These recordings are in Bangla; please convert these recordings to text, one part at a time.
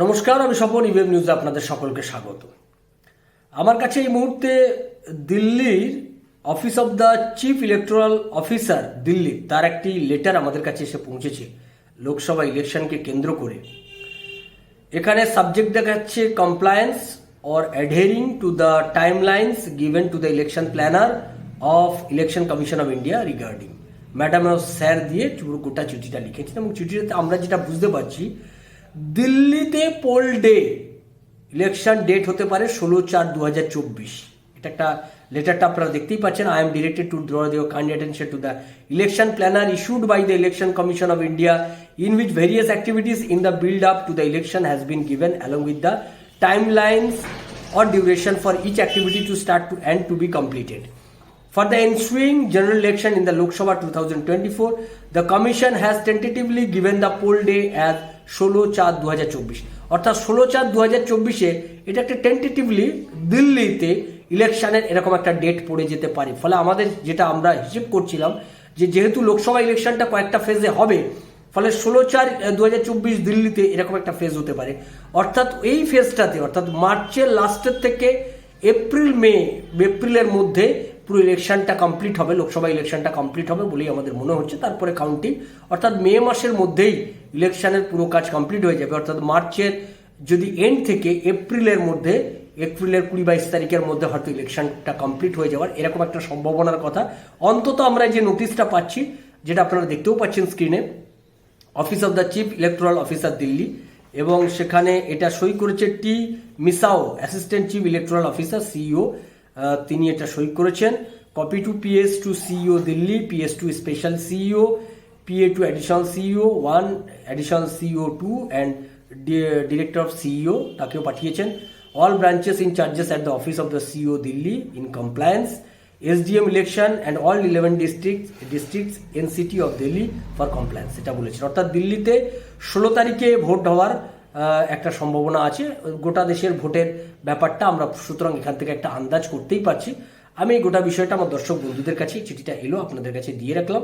নমস্কার, আমি স্বপন, ইভিএম নিউজে আপনাদের সকলকে স্বাগত। আমার কাছে এই মুহূর্তে দিল্লির office of the chief electoral officer Delhi, তার একটি লেটার আমাদের কাছে এসে পৌঁছেছে লোকসভা ইলেকশনকে কেন্দ্র করে। এখানে সাবজেক্ট দেখাচ্ছে compliance or adhering to the time lines given to the election planner of election commission of India regarding madam sir দিয়ে গোটা চিঠিটা লিখেছেন এবং চিঠিটাতে আমরা যেটা বুঝতে পারছি দিল্লিতে পোল ডে ইলেকশন ডেট হতে পারে ষোলো চার দু হাজার চব্বিশ এটা একটা লেটারটা আপনারা দেখতেই পাচ্ছেন I am directed to draw your kind attention to the election planner issued by the election commission of India in which various activities in the build up to the election has been given along with the timelines or duration for each activity to start to end to be completed. For the ensuing general election in the Lok Sabha 2024, the Commission has tentatively given the poll day as ষোলো চার দু হাজার চব্বিশ। অর্থাৎ ষোলো চার দু হাজার চব্বিশে এটা একটা টেন্টেটিভলি দিল্লিতে ইলেকশনের এরকম একটা ডেট পড়ে যেতে পারে। ফলে আমাদের যেটা আমরা হিসেব করছিলাম যে যেহেতু লোকসভা ইলেকশনটা কয়েকটা ফেজে হবে ফলে ষোলো চার দু দিল্লিতে এরকম একটা ফেজ হতে পারে। অর্থাৎ এই ফেজটাতে অর্থাৎ মার্চের লাস্টের থেকে এপ্রিল মে এপ্রিলের মধ্যে পুরো ইলেকশনটা কমপ্লিট হবে, লোকসভা ইলেকশনটা কমপ্লিট হবে বলেই আমাদের মনে হচ্ছে। তারপরে কাউন্টিং অর্থাৎ মে মাসের মধ্যেই ইলেকশনের পুরো কাজ কমপ্লিট হয়ে যাবে। অর্থাৎ মার্চের যদি এন্ড থেকে এপ্রিলের মধ্যে, এপ্রিলের কুড়ি বাইশ তারিখের মধ্যে হয়তো ইলেকশনটা কমপ্লিট হয়ে যাওয়ার এরকম একটা সম্ভাবনার কথা। অন্তত আমরা যে নোটিশটা পাচ্ছি, যেটা আপনারা দেখতেও পাচ্ছেন স্ক্রিনে office of the chief electoral officer Delhi এবং সেখানে এটা সই করেছে T মিসাও assistant chief electoral officer CEO তিনি এটা সই করেছেন। Copy to PS to CEO Delhi PS to special CEO PA to additional CEO one additional CEO two and director of CEO তাকেও পাঠিয়েছেন। All branches in charges at the office of the CEO Delhi in compliance SDM election and all eleven district districts NCT of Delhi for compliance এটা বলেছেন। অর্থাৎ দিল্লিতে ষোলো তারিখে ভোট হওয়ার একটা সম্ভাবনা আছে। গোটা দেশের ভোটের ব্যাপারটা আমরা সুতরাং এখান থেকে একটা আন্দাজ করতেই পারছি। আমি গোটা বিষয়টা আমার দর্শক বন্ধুদের কাছে চিঠিটা এলো, আপনাদের কাছে দিয়ে রাখলাম।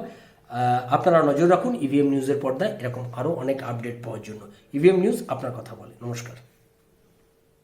আপনারা নজর রাখুন ইভিএম নিউজের পর্দায় এরকম আরও অনেক আপডেট পাওয়ার জন্য। ইভিএম নিউজ আপনার কথা বলে। নমস্কার।